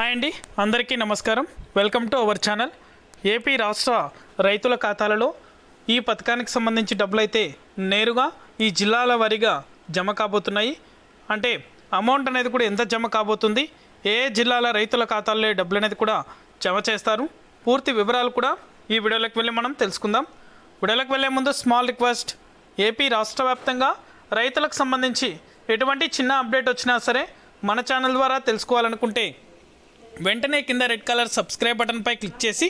Hi అండి అందరికీ నమస్కారం. Welcome to our channel. AP రాష్ట్ర రైతుల ఖాతాలలో ఈ పథకానికి సంబంధించి డబ్బులు అయితే నేరుగా ఈ జిల్లాల వారీగా జమ కాబోతున్నాయి. అంటే అమౌంట్ అనేది కూడా ఎంత జమ కాబోతుంది ఏ జిల్లాల రైతుల ఖాతాల్లో డబ్బులు అనేది కూడా జమ చేస్తారు. పూర్తి వివరాలు కూడా ఈ వీడియోలోకి వెళ్ళి మనం తెలుసుకుందాం. వీడియోలోకి వెళ్ళే ముందు స్మాల్ రిక్వెస్ట్ ఏపీ రాష్ట్ర వ్యాప్తంగా రైతులకు సంబంధించి ఎటువంటి చిన్న అప్డేట్ వచ్చినా సరే మన ఛానల్ ద్వారా తెలుసుకోవాలనుకుంటే వెంటనే కింద రెడ్ కలర్ సబ్స్క్రైబ్ బటన్పై క్లిక్ చేసి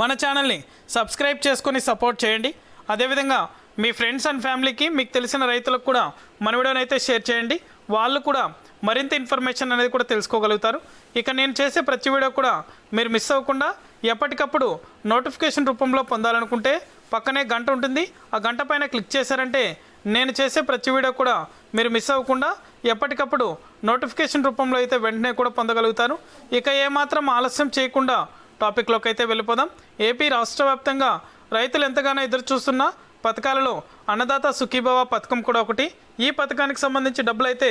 మన ఛానల్ని సబ్స్క్రైబ్ చేసుకొని సపోర్ట్ చేయండి. అదేవిధంగా మీ ఫ్రెండ్స్ అండ్ ఫ్యామిలీకి మీకు తెలిసిన రైతులకు కూడా మన వీడియోని అయితే షేర్ చేయండి. వాళ్ళు కూడా మరింత ఇన్ఫర్మేషన్ అనేది కూడా తెలుసుకోగలుగుతారు. ఇక నేను చేసే ప్రతి వీడియో కూడా మీరు మిస్ అవ్వకుండా ఎప్పటికప్పుడు నోటిఫికేషన్ రూపంలో పొందాలనుకుంటే పక్కనే గంట ఉంటుంది. ఆ గంట పైన క్లిక్ చేశారంటే నేను చేసే ప్రతి వీడియో కూడా మీరు మిస్ అవ్వకుండా ఎప్పటికప్పుడు నోటిఫికేషన్ రూపంలో అయితే వెంటనే కూడా పొందగలుగుతారు. ఇక ఏమాత్రం ఆలస్యం చేయకుండా టాపిక్లోకి అయితే వెళ్ళిపోదాం. ఏపీ రాష్ట్ర వ్యాప్తంగా రైతులు ఎంతగానో ఎదురు చూస్తున్న పథకాలలో అన్నదాత సుఖీభవ పథకం కూడా ఒకటి. ఈ పథకానికి సంబంధించి డబ్బులు అయితే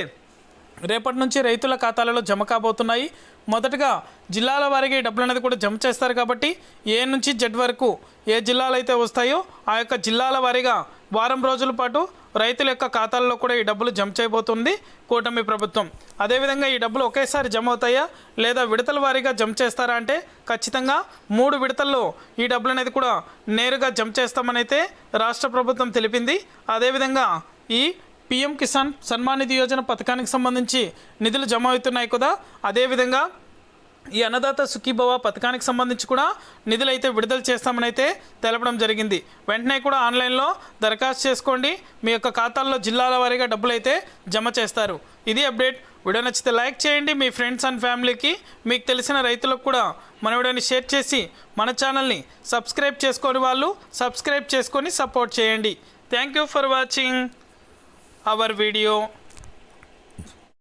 రేపటి నుంచి రైతుల ఖాతాలలో జమ కాబోతున్నాయి. మొదటగా జిల్లాల వారికి డబ్బులు అనేది కూడా జమ చేస్తారు కాబట్టి ఏ నుంచి జెడ్ వరకు ఏ జిల్లాలు అయితే వస్తాయో ఆ యొక్క జిల్లాల వారీగా వారం రోజుల పాటు రైతుల యొక్క ఖాతాల్లో కూడా ఈ డబ్బులు జమ చేయబోతుంది కూటమి ప్రభుత్వం. అదేవిధంగా ఈ డబ్బులు ఒకేసారి జమ అవుతాయా? లేదా విడతల వారీగా జమ చేస్తారా అంటే ఖచ్చితంగా మూడు విడతల్లో ఈ డబ్బులు అనేది కూడా నేరుగా జమ చేస్తామనైతే రాష్ట్ర ప్రభుత్వం తెలిపింది. అదేవిధంగా ఈ పిఎం కిసాన్ సన్మానిధి యోజన పథకానికి సంబంధించి నిధులు జమ అవుతున్నాయి కదా. అదేవిధంగా ఈ అన్నదాత సుఖీభవ పథకానికి సంబంధించి కూడా నిధులు అయితే విడుదల చేస్తామని అయితే తెలపడం జరిగింది. వెంటనే కూడా ఆన్లైన్లో దరఖాస్తు చేసుకోండి. మీ యొక్క ఖాతాల్లో జిల్లాల వారీగా డబ్బులు అయితే జమ చేస్తారు. ఇది అప్డేట్. వీడియో నచ్చితే లైక్ చేయండి. మీ ఫ్రెండ్స్ అండ్ ఫ్యామిలీకి మీకు తెలిసిన రైతులకు కూడా మన వీడియోని షేర్ చేసి మన ఛానల్ని సబ్స్క్రైబ్ చేసుకొని వాళ్ళు సబ్స్క్రైబ్ చేసుకొని సపోర్ట్ చేయండి. Thank you for watching our video.